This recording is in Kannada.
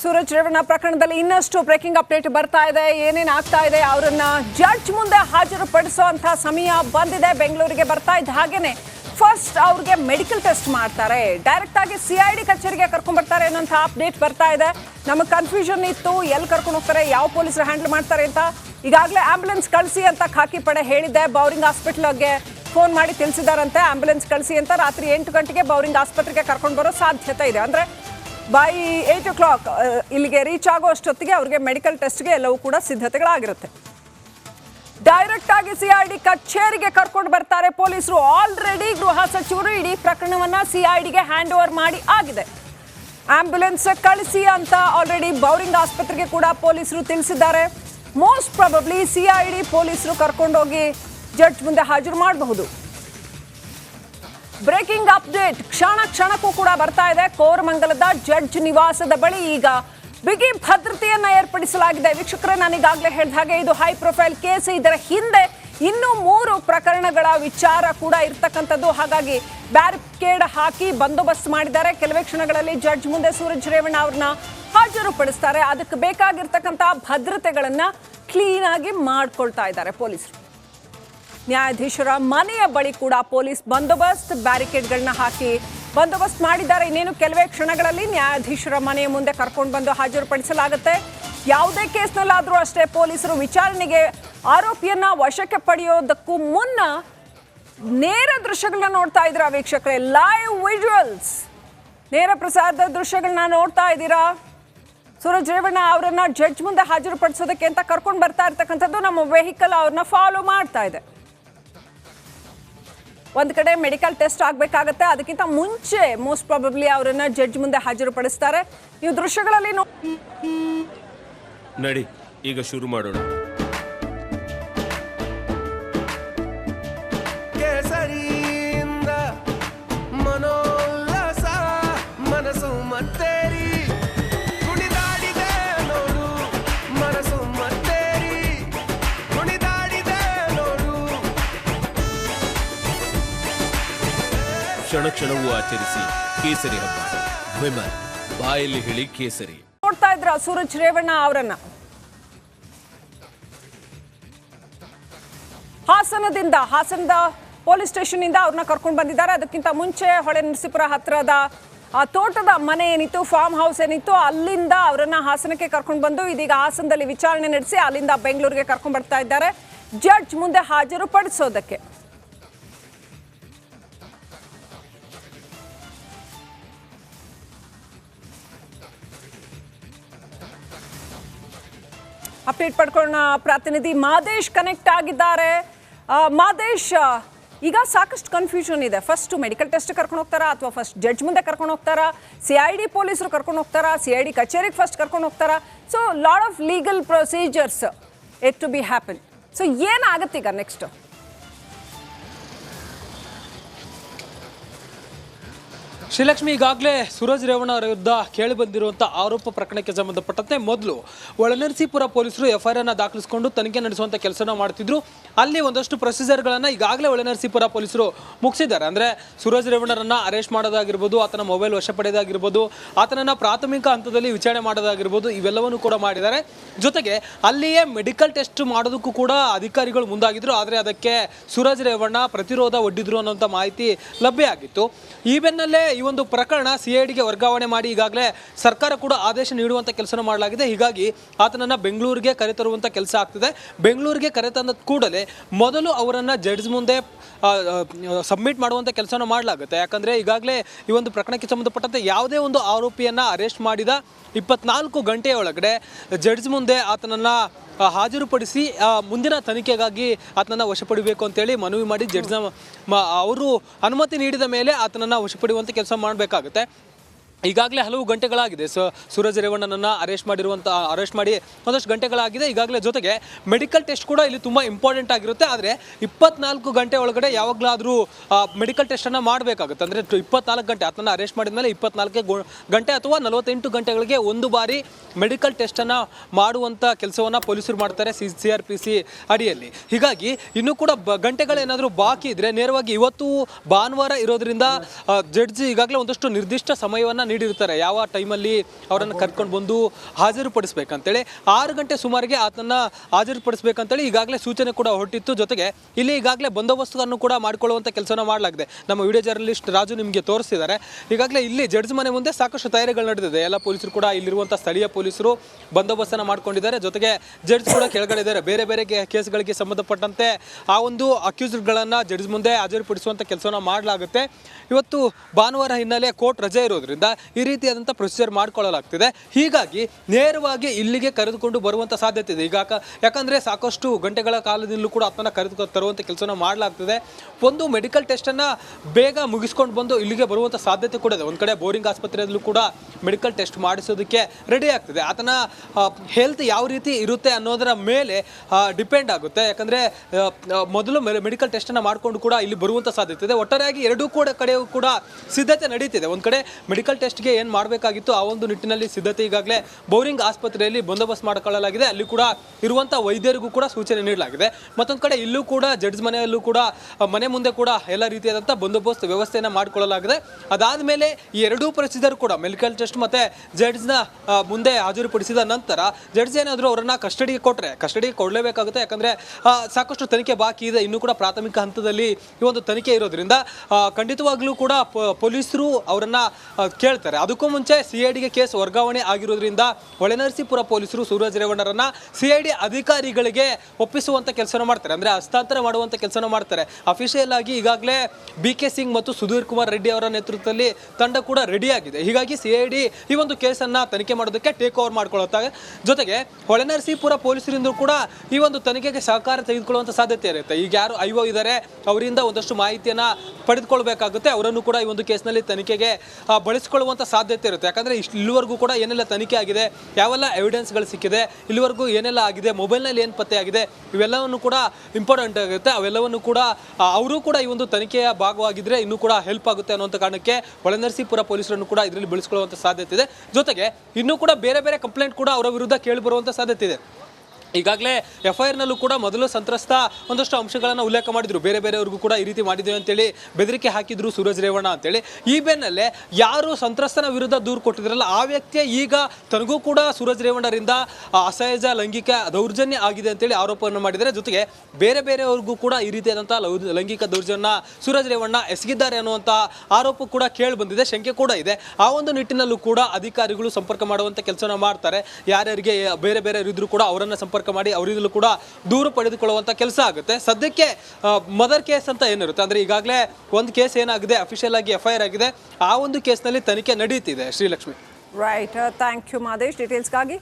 ಸೂರಜ್ ರೇವಣ್ಣ ಪ್ರಕರಣದಲ್ಲಿ ಇನ್ನಷ್ಟು ಬ್ರೇಕಿಂಗ್ ಅಪ್ಡೇಟ್ ಬರ್ತಾ ಇದೆ. ಏನೇನು ಆಗ್ತಾ ಇದೆ ಅವರನ್ನ ಜಡ್ಜ್ ಮುಂದೆ ಹಾಜರುಪಡಿಸುವಂತ ಸಮಯ ಬಂದಿದೆ. ಬೆಂಗಳೂರಿಗೆ ಬರ್ತಾ ಇದ್ದ ಹಾಗೇನೆ ಫಸ್ಟ್ ಅವ್ರಿಗೆ ಮೆಡಿಕಲ್ ಟೆಸ್ಟ್ ಮಾಡ್ತಾರೆ. ಡೈರೆಕ್ಟ್ ಆಗಿ ಸಿ ಐ ಡಿ ಕಚೇರಿಗೆ ಕರ್ಕೊಂಡ್ ಬರ್ತಾರೆ ಅನ್ನೋಂಥ ಅಪ್ಡೇಟ್ ಬರ್ತಾ ಇದೆ. ನಮಗೆ ಕನ್ಫ್ಯೂಷನ್ ಇತ್ತು. ಎಲ್ಲಿ ಕರ್ಕೊಂಡು ಹೋಗ್ತಾರೆ? ಯಾವ ಪೊಲೀಸರು ಹ್ಯಾಂಡಲ್ ಮಾಡ್ತಾರೆ ಅಂತ ಈಗಾಗಲೇ ಆಂಬ್ಯುಲೆನ್ಸ್ ಕಳಿಸಿ ಅಂತ ಖಾಕಿ ಪಡೆ ಹೇಳಿದೆ ಬೌರಿಂಗ್ ಹಾಸ್ಪಿಟಲ್ಗೆ ಫೋನ್ ಮಾಡಿ ತಿಳಿಸಿದಾರಂತೆ. ಆಂಬ್ಯುಲೆನ್ಸ್ ಕಳಿಸಿ ಅಂತ ರಾತ್ರಿ ಎಂಟು ಗಂಟೆಗೆ ಬೌರಿಂಗ್ ಆಸ್ಪತ್ರೆಗೆ ಕರ್ಕೊಂಡು ಬರೋ ಸಾಧ್ಯತೆ ಇದೆ. ಅಂದ್ರೆ ಬೈ ಏಯ್ಟ್ ಓ ಕ್ಲಾಕ್ ಇಲ್ಲಿಗೆ ರೀಚ್ ಆಗೋ ಅಷ್ಟೊತ್ತಿಗೆ ಅವ್ರಿಗೆ ಮೆಡಿಕಲ್ ಟೆಸ್ಟ್ಗೆ ಎಲ್ಲವೂ ಕೂಡ ಸಿದ್ಧತೆಗಳಾಗಿರುತ್ತೆ. ಡೈರೆಕ್ಟ್ ಆಗಿ ಸಿಐಡಿ ಕಚೇರಿಗೆ ಕರ್ಕೊಂಡು ಬರ್ತಾರೆ ಪೊಲೀಸರು. ಆಲ್ರೆಡಿ ಗೃಹ ಸಚಿವರು ಇಡೀ ಪ್ರಕರಣವನ್ನ ಸಿಐಡಿಗೆ ಹ್ಯಾಂಡ್ ಓವರ್ ಮಾಡಿ ಆಗಿದೆ. ಆಂಬ್ಯುಲೆನ್ಸ್ ಕಳಿಸಿ ಅಂತ ಆಲ್ರೆಡಿ ಬೌರಿಂಗ್ ಆಸ್ಪತ್ರೆಗೆ ಕೂಡ ಪೊಲೀಸರು ತಿಳಿಸಿದ್ದಾರೆ. ಮೋಸ್ಟ್ ಪ್ರಾಬಬ್ಲಿ ಸಿಐಡಿ ಪೊಲೀಸರು ಕರ್ಕೊಂಡೋಗಿ ಜಡ್ಜ್ ಮುಂದೆ ಹಾಜರು ಮಾಡಬಹುದು. Breaking update. ಕ್ಷಣ ಕ್ಷಣಕ್ಕೂ ಕೂಡ ಬರ್ತಾ ಇದೆ. ಕೋರಮಂಗಲದ ಜಡ್ಜ್ ನಿವಾಸದ ಬಳಿ ಈಗ ಬಿಗಿ ಭದ್ರತೆಯನ್ನ ಏರ್ಪಡಿಸಲಾಗಿದೆ. ವೀಕ್ಷಕರೇ, ನಾನು ಈಗಾಗಲೇ ಹೇಳಿದ ಹಾಗೆ ಇದು ಹೈ ಪ್ರೊಫೈಲ್ ಕೇಸ್ ಇದರ ಹಿಂದೆ ಇನ್ನೂ ಮೂರು ಪ್ರಕರಣಗಳ ವಿಚಾರ ಕೂಡ ಇರ್ತಕ್ಕಂಥದ್ದು. ಹಾಗಾಗಿ ಬ್ಯಾರಿಕೇಡ್ ಹಾಕಿ ಬಂದೋಬಸ್ತ್ ಮಾಡಿದ್ದಾರೆ. ಕೆಲವೇ ಕ್ಷಣಗಳಲ್ಲಿ ಜಡ್ಜ್ ಮುಂದೆ ಸೂರಜ್ ರೇವಣ್ಣ ಅವ್ರನ್ನ ಹಾಜರುಪಡಿಸ್ತಾರೆ. ಅದಕ್ಕೆ ಬೇಕಾಗಿರ್ತಕ್ಕಂಥ ಭದ್ರತೆಗಳನ್ನ ಕ್ಲೀನ್ ಆಗಿ ಮಾಡ್ಕೊಳ್ತಾ ಇದ್ದಾರೆ ಪೊಲೀಸರು. ನ್ಯಾಯಾಧೀಶರ ಮನೆಯ ಬಳಿ ಕೂಡ ಪೊಲೀಸ್ ಬಂದೋಬಸ್ತ್ ಬ್ಯಾರಿಕೇಡ್ಗಳನ್ನ ಹಾಕಿ ಬಂದೋಬಸ್ತ್ ಮಾಡಿದ್ದಾರೆ. ಇನ್ನೇನು ಕೆಲವೇ ಕ್ಷಣಗಳಲ್ಲಿ ನ್ಯಾಯಾಧೀಶರ ಮನೆಯ ಮುಂದೆ ಕರ್ಕೊಂಡು ಬಂದು ಹಾಜರುಪಡಿಸಲಾಗುತ್ತೆ. ಯಾವುದೇ ಕೇಸ್ನಲ್ಲಾದರೂ ಅಷ್ಟೇ ಪೊಲೀಸರು ವಿಚಾರಣೆಗೆ ಆರೋಪಿಯನ್ನ ವಶಕ್ಕೆ ಪಡೆಯೋದಕ್ಕೂ ಮುನ್ನ ನೇರ ದೃಶ್ಯಗಳನ್ನ ನೋಡ್ತಾ ಇದ್ದೀರಾ ವೀಕ್ಷಕರೇ? ಲೈವ್ ವಿಜುವಲ್ಸ್ ನೇರ ಪ್ರಸಾರದ ದೃಶ್ಯಗಳನ್ನ ನೋಡ್ತಾ ಇದ್ದೀರಾ? ಸೂರಜ್ ರೇವಣ್ಣ ಅವರನ್ನ ಜಡ್ಜ್ ಮುಂದೆ ಹಾಜರುಪಡಿಸೋದಕ್ಕೆ ಅಂತ ಕರ್ಕೊಂಡು ಬರ್ತಾ ಇರ್ತಕ್ಕಂಥದ್ದು ನಮ್ಮ ವೆಹಿಕಲ್ ಅವ್ರನ್ನ ಫಾಲೋ ಮಾಡ್ತಾ ಇದೆ. ಒಂದ್ ಕಡೆ ಮೆಡಿಕಲ್ ಟೆಸ್ಟ್ ಆಗಬೇಕಾಗತ್ತೆ. ಅದಕ್ಕಿಂತ ಮುಂಚೆ ಮೋಸ್ಟ್ ಪ್ರಾಬಬ್ಲಿ ಅವರನ್ನು ಜಡ್ಜ್ ಮುಂದೆ ಹಾಜರುಪಡಿಸ್ತಾರೆ. ನೀವು ದೃಶ್ಯಗಳಲ್ಲಿ ನೋಡಿ ನಡಿ, ಈಗ ಶುರು ಮಾಡೋಣ. ಕ್ಷಣ ಕ್ಷಣವೂ ಆಚರಿಸಿ ಕೇಸರಿ ಹಬ್ಬ. ವಿಮಲ್, ಬಾಯಲ್ಲಿ ಹೇಳಿ ಕೇಸರಿ. ನೋಡ್ತಾ ಇದ್ರ ಸೂರಜ್ ರೇವಣ್ಣ ಅವರನ್ನ? ಹಾಸನದಿಂದ, ಹಾಸನದ ಪೊಲೀಸ್ ಸ್ಟೇಷನ್ ಇಂದ ಅವ್ರನ್ನ ಕರ್ಕೊಂಡು ಬಂದಿದ್ದಾರೆ. ಅದಕ್ಕಿಂತ ಮುಂಚೆ ಹೊಳೆ ನರಸೀಪುರ ಹತ್ರದ, ಆ ತೋಟದ ಮನೆ ಏನಿತ್ತು ಫಾರ್ಮ್ ಹೌಸ್ ಏನಿತ್ತು, ಅಲ್ಲಿಂದ ಅವರನ್ನ ಹಾಸನಕ್ಕೆ ಕರ್ಕೊಂಡು ಬಂದು ಇದೀಗ ಹಾಸನದಲ್ಲಿ ವಿಚಾರಣೆ ನಡೆಸಿ ಅಲ್ಲಿಂದ ಬೆಂಗಳೂರಿಗೆ ಕರ್ಕೊಂಡು ಬರ್ತಾ ಇದ್ದಾರೆ. ಜಡ್ಜ್ ಮುಂದೆ ಹಾಜರು ಪಡಿಸೋದಕ್ಕೆ. ಅಪ್ಡೇಟ್ ಪಡ್ಕೊಳ್ಳೋಣ. ಪ್ರತಿನಿಧಿ ಮಾದೇಶ್ ಕನೆಕ್ಟ್ ಆಗಿದ್ದಾರೆ. ಮಾದೇಶ್ ಈಗ ಸಾಕಷ್ಟು ಕನ್ಫ್ಯೂಷನ್ ಇದೆ. ಫಸ್ಟ್ ಮೆಡಿಕಲ್ ಟೆಸ್ಟ್ ಕರ್ಕೊಂಡು ಹೋಗ್ತಾರಾ ಅಥವಾ ಫಸ್ಟ್ ಜಡ್ಜ್ ಮುಂದೆ ಕರ್ಕೊಂಡು ಹೋಗ್ತಾರಾ? ಸಿ ಐ ಡಿ ಪೊಲೀಸರು ಕರ್ಕೊಂಡು ಹೋಗ್ತಾರಾ? ಸಿ ಐ ಡಿ ಕಚೇರಿಗೆ ಫಸ್ಟ್ ಕರ್ಕೊಂಡು ಹೋಗ್ತಾರಾ? So lot of legal procedures it to be happen so ಏನಾಗುತ್ತೆ ಈಗ ನೆಕ್ಸ್ಟ್ ಶ್ರೀಲಕ್ಷ್ಮಿ ಈಗಾಗಲೇ ಸೂರಜ್ ರೇವಣ್ಣ ಅವರ ವಿರುದ್ಧ ಕೇಳಿ ಬಂದಿರುವಂತಹ ಆರೋಪ ಪ್ರಕರಣಕ್ಕೆ ಸಂಬಂಧಪಟ್ಟಂತೆ ಮೊದಲು ಒಳನರಸೀಪುರ ಪೊಲೀಸರು ಎಫ್ಐಆರ್ ಅನ್ನ ದಾಖಲಿಸಿಕೊಂಡು ತನಿಖೆ ನಡೆಸುವಂಥ ಕೆಲಸನ ಮಾಡ್ತಿದ್ರು. ಅಲ್ಲಿ ಒಂದಷ್ಟು ಪ್ರೊಸೀಜರ್ಗಳನ್ನು ಈಗಾಗಲೇ ಒಳನರಸೀಪುರ ಪೊಲೀಸರು ಮುಗಿಸಿದ್ದಾರೆ. ಅಂದರೆ ಸೂರಜ್ ರೇವಣ್ಣರನ್ನ ಅರೆಸ್ಟ್ ಮಾಡೋದಾಗಿರ್ಬೋದು, ಆತನ ಮೊಬೈಲ್ ವಶ ಪಡೆಯೋದಾಗಿರ್ಬೋದು ಆತನನ್ನ ಪ್ರಾಥಮಿಕ ಹಂತದಲ್ಲಿ ವಿಚಾರಣೆ ಮಾಡೋದಾಗಿರ್ಬೋದು, ಇವೆಲ್ಲವನ್ನು ಕೂಡ ಮಾಡಿದ್ದಾರೆ. ಜೊತೆಗೆ ಅಲ್ಲಿಯೇ ಮೆಡಿಕಲ್ ಟೆಸ್ಟ್ ಮಾಡೋದಕ್ಕೂ ಕೂಡ ಅಧಿಕಾರಿಗಳು ಮುಂದಾಗಿದ್ರು. ಆದರೆ ಅದಕ್ಕೆ ಸೂರಜ್ ರೇವಣ್ಣ ಪ್ರತಿರೋಧ ಒಡ್ಡಿದ್ರು ಅನ್ನೋಂಥ ಮಾಹಿತಿ ಲಭ್ಯ ಆಗಿತ್ತು. ಈ ಬೆನ್ನಲ್ಲೇ ಈ ಒಂದು ಪ್ರಕರಣ ಸಿ ಐ ಡಿಗೆ ವರ್ಗಾವಣೆ ಮಾಡಿ ಈಗಾಗಲೇ ಸರ್ಕಾರ ಕೂಡ ಆದೇಶ ನೀಡುವಂಥ ಕೆಲಸ ಮಾಡಲಾಗಿದೆ. ಹೀಗಾಗಿ ಆತನನ್ನು ಬೆಂಗಳೂರಿಗೆ ಕರೆತರುವಂಥ ಕೆಲಸ ಆಗ್ತಿದೆ. ಬೆಂಗಳೂರಿಗೆ ಕರೆತಂದ ಕೂಡಲೇ ಮೊದಲು ಅವರನ್ನು ಜಡ್ಜ್ ಮುಂದೆ ಸಬ್ಮಿಟ್ ಮಾಡುವಂಥ ಕೆಲಸನ ಮಾಡಲಾಗುತ್ತೆ. ಯಾಕಂದರೆ ಈಗಾಗಲೇ ಈ ಒಂದು ಪ್ರಕರಣಕ್ಕೆ ಸಂಬಂಧಪಟ್ಟಂತೆ ಯಾವುದೇ ಒಂದು ಆರೋಪಿಯನ್ನು ಅರೆಸ್ಟ್ ಮಾಡಿದ ಇಪ್ಪತ್ನಾಲ್ಕು ಗಂಟೆಯ ಒಳಗಡೆ ಜಡ್ಜ್ ಮುಂದೆ ಆತನನ್ನು ಹಾಜರುಪಡಿಸಿ ಮುಂದಿನ ತನಿಖೆಗಾಗಿ ಆತನನ್ನು ವಶಪಡಿಬೇಕು ಅಂತೇಳಿ ಮನವಿ ಮಾಡಿ ಜಡ್ಜ್ನ ಅವರು ಅನುಮತಿ ನೀಡಿದ ಮೇಲೆ ಆತನನ್ನು ವಶಪಡಿಯುವಂಥ ಕೆಲಸ ಮಾಡಬೇಕಾಗುತ್ತೆ. ಈಗಾಗಲೇ ಹಲವು ಗಂಟೆಗಳಾಗಿದೆ. ಸೊ, ಸೂರಜ್ ರೇವಣ್ಣನನ್ನು ಅರೆಸ್ಟ್ ಮಾಡಿರುವಂಥ ಅರೆಸ್ಟ್ ಮಾಡಿ ಒಂದಷ್ಟು ಗಂಟೆಗಳಾಗಿದೆ. ಈಗಾಗಲೇ ಜೊತೆಗೆ ಮೆಡಿಕಲ್ ಟೆಸ್ಟ್ ಕೂಡ ಇಲ್ಲಿ ತುಂಬ ಇಂಪಾರ್ಟೆಂಟ್ ಆಗಿರುತ್ತೆ. ಆದರೆ ಇಪ್ಪತ್ನಾಲ್ಕು ಗಂಟೆ ಒಳಗಡೆ ಯಾವಾಗಲಾದರೂ ಮೆಡಿಕಲ್ ಟೆಸ್ಟನ್ನು ಮಾಡಬೇಕಾಗುತ್ತೆ. ಅಂದರೆ ಇಪ್ಪತ್ನಾಲ್ಕು ಗಂಟೆ ಆತನ ಅರೆಸ್ಟ್ ಮಾಡಿದ ಮೇಲೆ ಇಪ್ಪತ್ನಾಲ್ಕೇ ಗಂಟೆ ಅಥವಾ ನಲವತ್ತೆಂಟು ಗಂಟೆಗಳಿಗೆ ಒಂದು ಬಾರಿ ಮೆಡಿಕಲ್ ಟೆಸ್ಟನ್ನು ಮಾಡುವಂಥ ಕೆಲಸವನ್ನು ಪೊಲೀಸರು ಮಾಡ್ತಾರೆ C C R P C ಅಡಿಯಲ್ಲಿ. ಹೀಗಾಗಿ ಇನ್ನೂ ಕೂಡ ಬ, ಗಂಟೆಗಳೇನಾದರೂ ಬಾಕಿ ಇದ್ದರೆ ನೇರವಾಗಿ ಇವತ್ತು ಭಾನುವಾರ ಇರೋದ್ರಿಂದ ಜಡ್ಜ್ ಈಗಾಗಲೇ ಒಂದಷ್ಟು ನಿರ್ದಿಷ್ಟ ಸಮಯವನ್ನು ನೀಡಿರ್ತಾರೆ ಯಾವ ಟೈಮಲ್ಲಿ ಅವರನ್ನು ಕರ್ಕೊಂಡು ಬಂದು ಹಾಜರುಪಡಿಸ್ಬೇಕಂತೇಳಿ ಆರು ಗಂಟೆ ಸುಮಾರಿಗೆ ಆತನ ಹಾಜರುಪಡಿಸ್ಬೇಕಂತೇಳಿ ಈಗಾಗಲೇ ಸೂಚನೆ ಕೂಡ ಹೊರಟಿತ್ತು. ಜೊತೆಗೆ ಇಲ್ಲಿ ಈಗಾಗಲೇ ಬಂದೋಬಸ್ತನ್ನು ಕೂಡ ಮಾಡಿಕೊಳ್ಳುವಂಥ ಕೆಲಸನ ಮಾಡಲಾಗಿದೆ. ನಮ್ಮ ವಿಡಿಯೋ ಜರ್ನಲಿಸ್ಟ್ ರಾಜು ನಿಮಗೆ ತೋರಿಸ್ತಿದ್ದಾರೆ ಈಗಾಗಲೇ ಇಲ್ಲಿ ಜಡ್ಜ್ ಮನೆ ಮುಂದೆ ಸಾಕಷ್ಟು ತಯಾರಿಗಳು ನಡೆದಿದೆ. ಎಲ್ಲ ಪೊಲೀಸರು ಕೂಡ ಇಲ್ಲಿರುವಂಥ ಸ್ಥಳೀಯ ಪೊಲೀಸರು ಬಂದೋಬಸ್ತನ್ನು ಮಾಡಿಕೊಂಡಿದ್ದಾರೆ. ಜೊತೆಗೆ ಜಡ್ಜ್ ಕೂಡ ಕೆಳಗಡೆ ಬೇರೆ ಬೇರೆ ಕೇಸ್ಗಳಿಗೆ ಸಂಬಂಧಪಟ್ಟಂತೆ ಆ ಒಂದು ಅಕ್ಯೂಸ್ಡ್ಗಳನ್ನು ಜಡ್ಜ್ ಮುಂದೆ ಹಾಜರುಪಡಿಸುವಂಥ ಕೆಲಸನ ಮಾಡಲಾಗುತ್ತೆ. ಇವತ್ತು ಭಾನುವಾರ ಹಿನ್ನೆಲೆ ಕೋರ್ಟ್ ರಜೆ ಇರೋದ್ರಿಂದ ಈ ರೀತಿಯಾದಂಥ ಪ್ರೊಸೀಜರ್ ಮಾಡ್ಕೊಳ್ಳಲಾಗ್ತಿದೆ. ಹೀಗಾಗಿ ನೇರವಾಗಿ ಇಲ್ಲಿಗೆ ಕರೆದುಕೊಂಡು ಬರುವಂಥ ಸಾಧ್ಯತೆ ಇದೆ. ಈಗ ಯಾಕಂದರೆ ಸಾಕಷ್ಟು ಗಂಟೆಗಳ ಕಾಲದಿಂದಲೂ ಕೂಡ ಆತನ ಕರೆದು ತರುವಂಥ ಕೆಲಸನ ಮಾಡಲಾಗ್ತಿದೆ. ಒಂದು ಮೆಡಿಕಲ್ ಟೆಸ್ಟನ್ನು ಬೇಗ ಮುಗಿಸ್ಕೊಂಡು ಬಂದು ಇಲ್ಲಿಗೆ ಬರುವಂಥ ಸಾಧ್ಯತೆ ಕೂಡ ಇದೆ. ಒಂದು ಕಡೆ ಬೋರಿಂಗ್ ಆಸ್ಪತ್ರೆಯಲ್ಲೂ ಕೂಡ ಮೆಡಿಕಲ್ ಟೆಸ್ಟ್ ಮಾಡಿಸೋದಕ್ಕೆ ರೆಡಿ ಆಗ್ತಿದೆ. ಆತನ ಹೆಲ್ತ್ ಯಾವ ರೀತಿ ಇರುತ್ತೆ ಅನ್ನೋದರ ಮೇಲೆ ಡಿಪೆಂಡ್ ಆಗುತ್ತೆ. ಯಾಕಂದರೆ ಮೊದಲು ಮೆಡಿಕಲ್ ಟೆಸ್ಟನ್ನು ಮಾಡಿಕೊಂಡು ಕೂಡ ಇಲ್ಲಿ ಬರುವಂಥ ಸಾಧ್ಯತೆ ಇದೆ. ಒಟ್ಟಾರೆಯಾಗಿ ಎರಡೂ ಕೂಡ ಕಡೆಯೂ ಕೂಡ ಸಿದ್ಧತೆ ನಡೀತಿದೆ. ಒಂದು ಕಡೆ ಮೆಡಿಕಲ್ ಟೆಸ್ಟ್ಗೆ ಏನು ಮಾಡಬೇಕಾಗಿತ್ತು ಆ ಒಂದು ನಿಟ್ಟಿನಲ್ಲಿ ಸಿದ್ಧತೆ ಈಗಾಗಲೇ ಬೌರಿಂಗ್ ಆಸ್ಪತ್ರೆಯಲ್ಲಿ ಬಂದೋಬಸ್ತ್ ಮಾಡಿಕೊಳ್ಳಲಾಗಿದೆ. ಅಲ್ಲಿ ಕೂಡ ಇರುವಂಥ ವೈದ್ಯರಿಗೂ ಕೂಡ ಸೂಚನೆ ನೀಡಲಾಗಿದೆ. ಮತ್ತೊಂದು ಕಡೆ ಇಲ್ಲೂ ಕೂಡ ಜಡ್ಜ್ ಮನೆಯಲ್ಲೂ ಕೂಡ ಮನೆ ಮುಂದೆ ಕೂಡ ಎಲ್ಲ ರೀತಿಯಾದಂಥ ಬಂದೋಬಸ್ತ್ ವ್ಯವಸ್ಥೆಯನ್ನು ಮಾಡಿಕೊಳ್ಳಲಾಗಿದೆ. ಅದಾದಮೇಲೆ ಈ ಎರಡೂ ಪ್ರೊಸೀಜರ್ ಕೂಡ ಮೆಡಿಕಲ್ ಟೆಸ್ಟ್ ಮತ್ತು ಜಡ್ಜ್ನ ಮುಂದೆ ಹಾಜರುಪಡಿಸಿದ ನಂತರ ಜಡ್ಜ್ ಏನಾದರೂ ಅವರನ್ನು ಕಸ್ಟಡಿಗೆ ಕೊಟ್ಟರೆ ಕಸ್ಟಡಿಗೆ ಕೊಡಲೇಬೇಕಾಗುತ್ತೆ. ಯಾಕಂದರೆ ಸಾಕಷ್ಟು ತನಿಖೆ ಬಾಕಿ ಇದೆ. ಇನ್ನೂ ಕೂಡ ಪ್ರಾಥಮಿಕ ಹಂತದಲ್ಲಿ ಈ ಒಂದು ತನಿಖೆ ಇರೋದ್ರಿಂದ ಖಂಡಿತವಾಗ್ಲೂ ಕೂಡ ಪೊಲೀಸರು ಅವರನ್ನು ಆ, ಅದಕ್ಕೂ ಮುಂಚೆ ಸಿ ಐ ಡಿಗೆ ಕೇಸ್ ವರ್ಗಾವಣೆ ಆಗಿರೋದ್ರಿಂದ ಹೊಳೆನರಸೀಪುರ ಪೊಲೀಸರು ಸೂರಜ್ ರೇವಣ್ಣರನ್ನ ಸಿ ಐ ಡಿ ಅಧಿಕಾರಿಗಳಿಗೆ ಒಪ್ಪಿಸುವಂತ ಕೆಲಸನ ಮಾಡ್ತಾರೆ. ಅಂದ್ರೆ ಹಸ್ತಾಂತರ ಮಾಡುವಂತ ಕೆಲಸನ ಮಾಡ್ತಾರೆ. ಅಫಿಷಿಯಲ್ ಆಗಿ ಈಗಾಗಲೇ ಬಿ ಕೆ ಸಿಂಗ್ ಮತ್ತು ಸುಧೀರ್ ಕುಮಾರ್ ರೆಡ್ಡಿ ಅವರ ನೇತೃತ್ವದಲ್ಲಿ ತಂಡ ಕೂಡ ರೆಡಿ ಆಗಿದೆ ಹೀಗಾಗಿ ಸಿ ಐ ಡಿ ಈ ಒಂದು ಕೇಸನ್ನ ತನಿಖೆ ಮಾಡೋದಕ್ಕೆ ಟೇಕ್ ಓವರ್ ಮಾಡ್ಕೊಳ್ಳುತ್ತಾರೆ ಜೊತೆಗೆ ಹೊಳೆನರಸೀಪುರ ಪೊಲೀಸರಿಂದ ಕೂಡ ಈ ಒಂದು ತನಿಖೆಗೆ ಸಹಕಾರ ತೆಗೆದುಕೊಳ್ಳುವಂತ ಸಾಧ್ಯತೆ ಇರುತ್ತೆ. ಈಗ ಯಾರು ಐ ಐವೋ ಇದ್ದಾರೆ ಅವರಿಂದ ಒಂದಷ್ಟು ಮಾಹಿತಿಯನ್ನ ಪಡೆದುಕೊಳ್ಬೇಕಾಗುತ್ತೆ. ಅವರನ್ನು ಕೂಡ ಈ ಒಂದು ಕೇಸ್ನಲ್ಲಿ ತನಿಖೆಗೆ ಆ, ಬಳಸಿಕೊಳ್ಳುವಂತ ಸಾಧ್ಯತೆ ಇರುತ್ತೆ. ಯಾಕಂದರೆ ಇಷ್ಟು ಇಲ್ಲಿವರೆಗೂ ಕೂಡ ಏನೆಲ್ಲ ತನಿಖೆ ಆಗಿದೆ, ಯಾವೆಲ್ಲ ಎವಿಡೆನ್ಸ್ಗಳು ಸಿಕ್ಕಿದೆ, ಇಲ್ಲಿವರೆಗೂ ಏನೆಲ್ಲ ಆಗಿದೆ ಮೊಬೈಲ್ನಲ್ಲಿ ಏನು ಪತ್ತೆ ಆಗಿದೆ, ಇವೆಲ್ಲವನ್ನು ಕೂಡ ಇಂಪಾರ್ಟೆಂಟ್ ಆಗುತ್ತೆ. ಅವೆಲ್ಲವನ್ನು ಕೂಡ ಅವರು ಕೂಡ ಈ ಒಂದು ತನಿಖೆಯ ಭಾಗವಾಗಿದ್ರೆ ಇನ್ನೂ ಕೂಡ ಹೆಲ್ಪ್ ಆಗುತ್ತೆ ಅನ್ನೋಂಥ ಕಾರಣಕ್ಕೆ ಒಳನರಸೀಪುರ ಪೊಲೀಸರನ್ನು ಕೂಡ ಇದರಲ್ಲಿ ಬೆಳೆಸ್ಕೊಳ್ಳುವಂಥ ಸಾಧ್ಯತೆ ಇದೆ. ಜೊತೆಗೆ ಇನ್ನೂ ಕೂಡ ಬೇರೆ ಬೇರೆ ಕಂಪ್ಲೇಂಟ್ ಕೂಡ ಅವರ ವಿರುದ್ಧ ಕೇಳಿ ಬರುವಂಥ ಸಾಧ್ಯತೆ ಇದೆ. ಈಗಾಗಲೇ ಎಫ್ ಐ ಆರ್ನಲ್ಲೂ ಕೂಡ ಮೊದಲು ಸಂತ್ರಸ್ತ ಒಂದಷ್ಟು ಅಂಶಗಳನ್ನು ಉಲ್ಲೇಖ ಮಾಡಿದ್ರು. ಬೇರೆ ಬೇರೆಯವ್ರಿಗೂ ಕೂಡ ಈ ರೀತಿ ಮಾಡಿದ್ದೇವೆ ಅಂತೇಳಿ ಬೆದರಿಕೆ ಹಾಕಿದ್ರು ಸೂರಜ್ ರೇವಣ್ಣ ಅಂತೇಳಿ. ಈ ಬೆನ್ನಲ್ಲೇ ಯಾರು ಸಂತ್ರಸ್ತನ ವಿರುದ್ಧ ದೂರು ಕೊಟ್ಟಿದ್ರಲ್ಲ, ಆ ವ್ಯಕ್ತಿಯ ಈಗ ತನಗೂ ಕೂಡ ಸೂರಜ್ ರೇವಣ್ಣರಿಂದ ಅಸಹಜ ಲೈಂಗಿಕ ದೌರ್ಜನ್ಯ ಆಗಿದೆ ಅಂತೇಳಿ ಆರೋಪವನ್ನು ಮಾಡಿದರೆ ಜೊತೆಗೆ ಬೇರೆ ಬೇರೆಯವ್ರಿಗೂ ಕೂಡ ಈ ರೀತಿಯಾದಂಥ ಲೈಂಗಿಕ ದೌರ್ಜನ್ಯ ಸೂರಜ್ ರೇವಣ್ಣ ಎಸಗಿದ್ದಾರೆ ಅನ್ನುವಂಥ ಆರೋಪ ಕೂಡ ಕೇಳಿ ಬಂದಿದೆ. ಶಂಕೆ ಕೂಡ ಇದೆ. ಆ ಒಂದು ನಿಟ್ಟಿನಲ್ಲೂ ಕೂಡ ಅಧಿಕಾರಿಗಳು ಸಂಪರ್ಕ ಮಾಡುವಂಥ ಕೆಲಸನ ಮಾಡ್ತಾರೆ. ಯಾರ್ಯಾರಿಗೆ ಬೇರೆ ಬೇರೆ ಕೂಡ ಅವರನ್ನ ಸಂಪರ್ಕ ಮಾಡಿ ಅವರಿಂದಲೂ ಕೂಡ ದೂರು ಪಡೆದುಕೊಳ್ಳುವಂಥ ಕೆಲಸ ಆಗುತ್ತೆ. ಸದ್ಯಕ್ಕೆ ಮದರ್ ಕೇಸ್ ಅಂತ ಏನಿರುತ್ತೆ? ಅಂದರೆ ಈಗಾಗಲೇ ಒಂದು ಕೇಸ್ ಏನಾಗಿದೆ? ಅಫಿಷಿಯಲ್ ಆಗಿ ಎಫ್ ಆಗಿದೆ. ಆ ಒಂದು ಕೇಸ್ನಲ್ಲಿ ತನಿಖೆ ನಡೆಯುತ್ತಿದೆ Srilakshmi. Right thank you Madesh ಡೀಟೇಲ್ಸ್ಗಾಗಿ